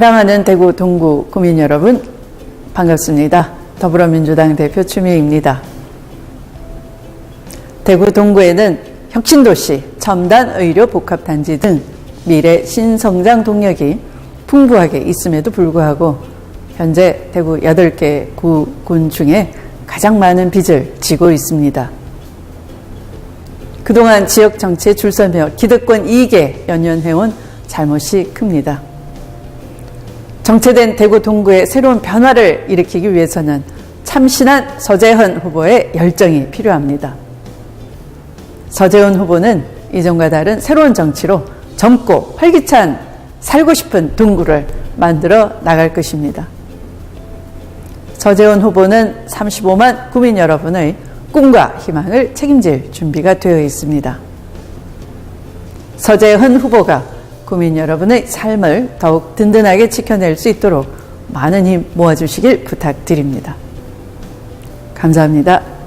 사랑하는 대구 동구 구민 여러분 반갑습니다. 더불어민주당 대표 추미애입니다. 대구 동구에는 혁신도시, 첨단 의료 복합단지 등 미래 신성장 동력이 풍부하게 있음에도 불구하고 현재 대구 8개 구군 중에 가장 많은 빚을 지고 있습니다. 그동안 지역 정치에 줄서며 기득권 이익에 연연해온 잘못이 큽니다. 정체된 대구 동구의 새로운 변화를 일으키기 위해서는 참신한 서재헌 후보의 열정이 필요합니다. 서재훈 후보는 이전과 다른 새로운 정치로 젊고 활기찬 살고 싶은 동구를 만들어 나갈 것입니다. 서재훈 후보는 35만 구민 여러분의 꿈과 희망을 책임질 준비가 되어 있습니다. 서재헌 후보가 구민 여러분의 삶을 더욱 든든하게 지켜낼 수 있도록 많은 힘 모아주시길 부탁드립니다. 감사합니다.